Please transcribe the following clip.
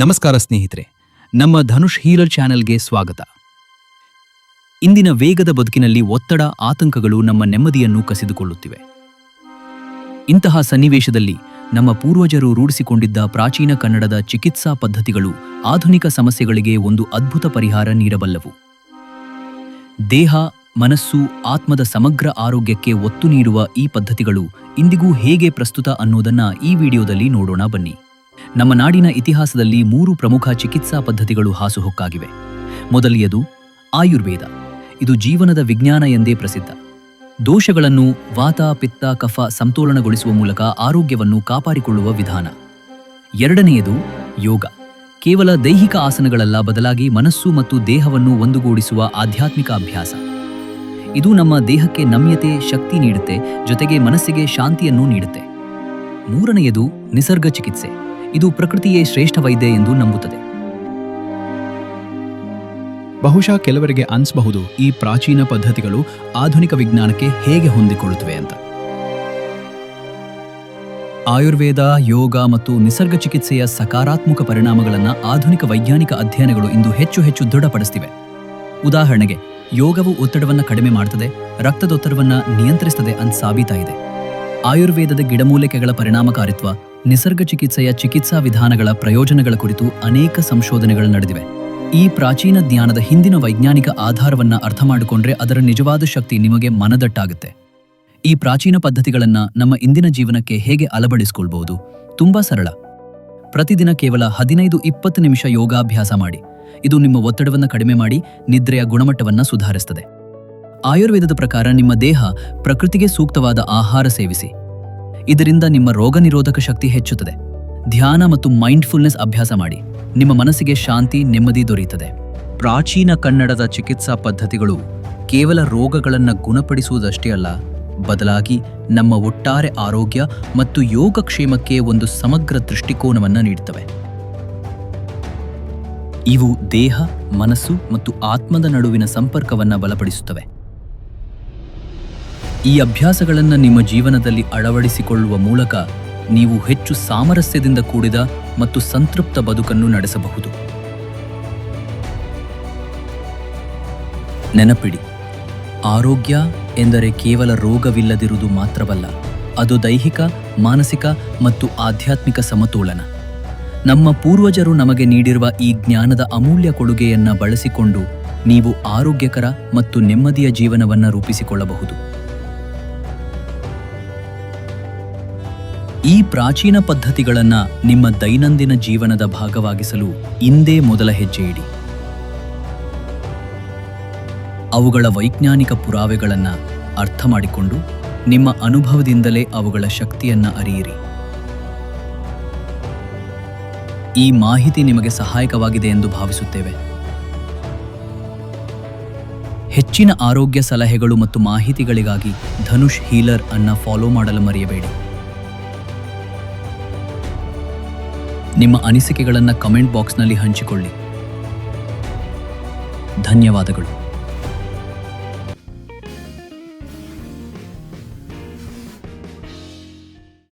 ನಮಸ್ಕಾರ ಸ್ನೇಹಿತರೆ, ನಮ್ಮ ಧನುಷ್ ಹೀರರ್ ಚಾನೆಲ್ಗೆ ಸ್ವಾಗತ. ಇಂದಿನ ವೇಗದ ಬದುಕಿನಲ್ಲಿ ಒತ್ತಡ, ಆತಂಕಗಳು ನಮ್ಮ ನೆಮ್ಮದಿಯನ್ನು ಕಸಿದುಕೊಳ್ಳುತ್ತಿವೆ. ಇಂತಹ ಸನ್ನಿವೇಶದಲ್ಲಿ ನಮ್ಮ ಪೂರ್ವಜರು ರೂಢಿಸಿಕೊಂಡಿದ್ದ ಪ್ರಾಚೀನ ಕನ್ನಡದ ಚಿಕಿತ್ಸಾ ಪದ್ಧತಿಗಳು ಆಧುನಿಕ ಸಮಸ್ಯೆಗಳಿಗೆ ಒಂದು ಅದ್ಭುತ ಪರಿಹಾರ ನೀಡಬಲ್ಲವು. ದೇಹ, ಮನಸ್ಸು, ಆತ್ಮದ ಸಮಗ್ರ ಆರೋಗ್ಯಕ್ಕೆ ಒತ್ತು ನೀಡುವ ಈ ಪದ್ಧತಿಗಳು ಇಂದಿಗೂ ಹೇಗೆ ಪ್ರಸ್ತುತ ಅನ್ನೋದನ್ನ ಈ ವಿಡಿಯೋದಲ್ಲಿ ನೋಡೋಣ ಬನ್ನಿ. ನಮ್ಮ ನಾಡಿನ ಇತಿಹಾಸದಲ್ಲಿ ಮೂರು ಪ್ರಮುಖ ಚಿಕಿತ್ಸಾ ಪದ್ಧತಿಗಳು ಹಾಸುಹೊಕ್ಕಾಗಿವೆ. ಮೊದಲಿಯದು ಆಯುರ್ವೇದ. ಇದು ಜೀವನದ ವಿಜ್ಞಾನ ಎಂದೇ ಪ್ರಸಿದ್ಧ. ದೋಷಗಳನ್ನು ವಾತ, ಪಿತ್ತ, ಕಫ ಸಮತೋಲನಗೊಳಿಸುವ ಮೂಲಕ ಆರೋಗ್ಯವನ್ನು ಕಾಪಾಡಿಕೊಳ್ಳುವ ವಿಧಾನ. ಎರಡನೆಯದು ಯೋಗ. ಕೇವಲ ದೈಹಿಕ ಆಸನಗಳಲ್ಲ, ಬದಲಾಗಿ ಮನಸ್ಸು ಮತ್ತು ದೇಹವನ್ನು ಒಂದುಗೂಡಿಸುವ ಆಧ್ಯಾತ್ಮಿಕ ಅಭ್ಯಾಸ. ಇದು ನಮ್ಮ ದೇಹಕ್ಕೆ ನಮ್ಯತೆ, ಶಕ್ತಿ ನೀಡುತ್ತೆ, ಜೊತೆಗೆ ಮನಸ್ಸಿಗೆ ಶಾಂತಿಯನ್ನು ನೀಡುತ್ತೆ. ಮೂರನೆಯದು ನಿಸರ್ಗ ಚಿಕಿತ್ಸೆ. ಇದು ಪ್ರಕೃತಿಯೇ ಶ್ರೇಷ್ಠ ವೈದ್ಯ ಎಂದು ನಂಬುತ್ತದೆ. ಬಹುಶಃ ಕೆಲವರಿಗೆ ಅನಿಸಬಹುದು ಈ ಪ್ರಾಚೀನ ಪದ್ಧತಿಗಳು ಆಧುನಿಕ ವಿಜ್ಞಾನಕ್ಕೆ ಹೇಗೆ ಹೊಂದಿಕೊಳ್ಳುತ್ತವೆ ಅಂತ. ಆಯುರ್ವೇದ, ಯೋಗ ಮತ್ತು ನಿಸರ್ಗ ಚಿಕಿತ್ಸೆಯ ಸಕಾರಾತ್ಮಕ ಪರಿಣಾಮಗಳನ್ನು ಆಧುನಿಕ ವೈಜ್ಞಾನಿಕ ಅಧ್ಯಯನಗಳು ಇಂದು ಹೆಚ್ಚು ಹೆಚ್ಚು ದೃಢಪಡಿಸ್ತಿವೆ. ಉದಾಹರಣೆಗೆ, ಯೋಗವು ಒತ್ತಡವನ್ನು ಕಡಿಮೆ ಮಾಡುತ್ತದೆ ರಕ್ತದೊತ್ತಡವನ್ನು ನಿಯಂತ್ರಿಸುತ್ತದೆ ಅಂತ ಸಾಬೀತಾಗಿದೆ. ಆಯುರ್ವೇದದ ಗಿಡಮೂಲಿಕೆಗಳ ಪರಿಣಾಮಕಾರಿತ್ವ ನಿಸರ್ಗ ಚಿಕಿತ್ಸೆಯ ಚಿಕಿತ್ಸಾ ವಿಧಾನಗಳ ಪ್ರಯೋಜನಗಳ ಕುರಿತು ಅನೇಕ ಸಂಶೋಧನೆಗಳು ನಡೆದಿವೆ. ಈ ಪ್ರಾಚೀನ ಜ್ಞಾನದ ಹಿಂದಿನ ವೈಜ್ಞಾನಿಕ ಆಧಾರವನ್ನ ಅರ್ಥ ಮಾಡಿಕೊಂಡ್ರೆ ಅದರ ನಿಜವಾದ ಶಕ್ತಿ ನಿಮಗೆ ಮನದಟ್ಟಾಗುತ್ತೆ. ಈ ಪ್ರಾಚೀನ ಪದ್ಧತಿಗಳನ್ನ ನಮ್ಮ ಇಂದಿನ ಜೀವನಕ್ಕೆ ಹೇಗೆ ಅಳವಡಿಸಿಕೊಳ್ಬಹುದು? ತುಂಬಾ ಸರಳ. ಪ್ರತಿದಿನ ಕೇವಲ ಹದಿನೈದು ಇಪ್ಪತ್ತು ನಿಮಿಷ ಯೋಗಾಭ್ಯಾಸ ಮಾಡಿ. ಇದು ನಿಮ್ಮ ಒತ್ತಡವನ್ನು ಕಡಿಮೆ ಮಾಡಿ, ನಿದ್ರೆಯ ಗುಣಮಟ್ಟವನ್ನ ಸುಧಾರಿಸುತ್ತದೆ ಆಯುರ್ವೇದದ ಪ್ರಕಾರ ನಿಮ್ಮ ದೇಹ ಪ್ರಕೃತಿಗೆ ಸೂಕ್ತವಾದ ಆಹಾರ ಸೇವಿಸಿ. ಇದರಿಂದ ನಿಮ್ಮ ರೋಗ ನಿರೋಧಕ ಶಕ್ತಿ ಹೆಚ್ಚುತ್ತದೆ. ಧ್ಯಾನ ಮತ್ತು ಮೈಂಡ್ಫುಲ್ನೆಸ್ ಅಭ್ಯಾಸ ಮಾಡಿ. ನಿಮ್ಮ ಮನಸ್ಸಿಗೆ ಶಾಂತಿ, ನೆಮ್ಮದಿ ದೊರೆಯುತ್ತದೆ. ಪ್ರಾಚೀನ ಕನ್ನಡದ ಚಿಕಿತ್ಸಾ ಪದ್ಧತಿಗಳು ಕೇವಲ ರೋಗಗಳನ್ನು ಗುಣಪಡಿಸುವುದಷ್ಟೇ ಅಲ್ಲ, ಬದಲಾಗಿ ನಮ್ಮ ಒಟ್ಟಾರೆ ಆರೋಗ್ಯ ಮತ್ತು ಯೋಗಕ್ಷೇಮಕ್ಕೆ ಒಂದು ಸಮಗ್ರ ದೃಷ್ಟಿಕೋನವನ್ನು ನೀಡುತ್ತವೆ ಇವು ದೇಹ, ಮನಸ್ಸು ಮತ್ತು ಆತ್ಮದ ನಡುವಿನ ಸಂಪರ್ಕವನ್ನು ಬಲಪಡಿಸುತ್ತವೆ. ಈ ಅಭ್ಯಾಸಗಳನ್ನು ನಿಮ್ಮ ಜೀವನದಲ್ಲಿ ಅಳವಡಿಸಿಕೊಳ್ಳುವ ಮೂಲಕ ನೀವು ಹೆಚ್ಚು ಸಾಮರಸ್ಯದಿಂದ ಕೂಡಿದ ಮತ್ತು ಸಂತೃಪ್ತ ಬದುಕನ್ನು ನಡೆಸಬಹುದು. ನೆನಪಿಡಿ, ಆರೋಗ್ಯ ಎಂದರೆ ಕೇವಲ ರೋಗವಿಲ್ಲದಿರುವುದು ಮಾತ್ರವಲ್ಲ, ಅದು ದೈಹಿಕ, ಮಾನಸಿಕ ಮತ್ತು ಆಧ್ಯಾತ್ಮಿಕ ಸಮತೋಲನ. ನಮ್ಮ ಪೂರ್ವಜರು ನಮಗೆ ನೀಡಿರುವ ಈ ಜ್ಞಾನದ ಅಮೂಲ್ಯ ಕೊಡುಗೆಯನ್ನು ಬಳಸಿಕೊಂಡು ನೀವು ಆರೋಗ್ಯಕರ ಮತ್ತು ನೆಮ್ಮದಿಯ ಜೀವನವನ್ನು ರೂಪಿಸಿಕೊಳ್ಳಬಹುದು. ಈ ಪ್ರಾಚೀನ ಪದ್ಧತಿಗಳನ್ನ ನಿಮ್ಮ ದೈನಂದಿನ ಜೀವನದ ಭಾಗವಾಗಿಸಲು ಇಂದೇ ಮೊದಲ ಹೆಜ್ಜೆ ಇಡಿ. ಅವುಗಳ ವೈಜ್ಞಾನಿಕ ಪುರಾವೆಗಳನ್ನು ಅರ್ಥ ಮಾಡಿಕೊಂಡು ನಿಮ್ಮ ಅನುಭವದಿಂದಲೇ ಅವುಗಳ ಶಕ್ತಿಯನ್ನು ಅರಿಯಿರಿ. ಈ ಮಾಹಿತಿ ನಿಮಗೆ ಸಹಾಯಕವಾಗಿದೆ ಎಂದು ಭಾವಿಸುತ್ತೇವೆ. ಹೆಚ್ಚಿನ ಆರೋಗ್ಯ ಸಲಹೆಗಳು ಮತ್ತು ಮಾಹಿತಿಗಳಿಗಾಗಿ ಧನುಷ್ ಹೀಲರ್ ಅನ್ನ ಫಾಲೋ ಮಾಡಲು ಮರೆಯಬೇಡಿ. ನಿಮ್ಮ ಅನಿಸಿಕೆಗಳನ್ನು ಕಮೆಂಟ್ ಬಾಕ್ಸ್ನಲ್ಲಿ ಹಂಚಿಕೊಳ್ಳಿ. ಧನ್ಯವಾದಗಳು.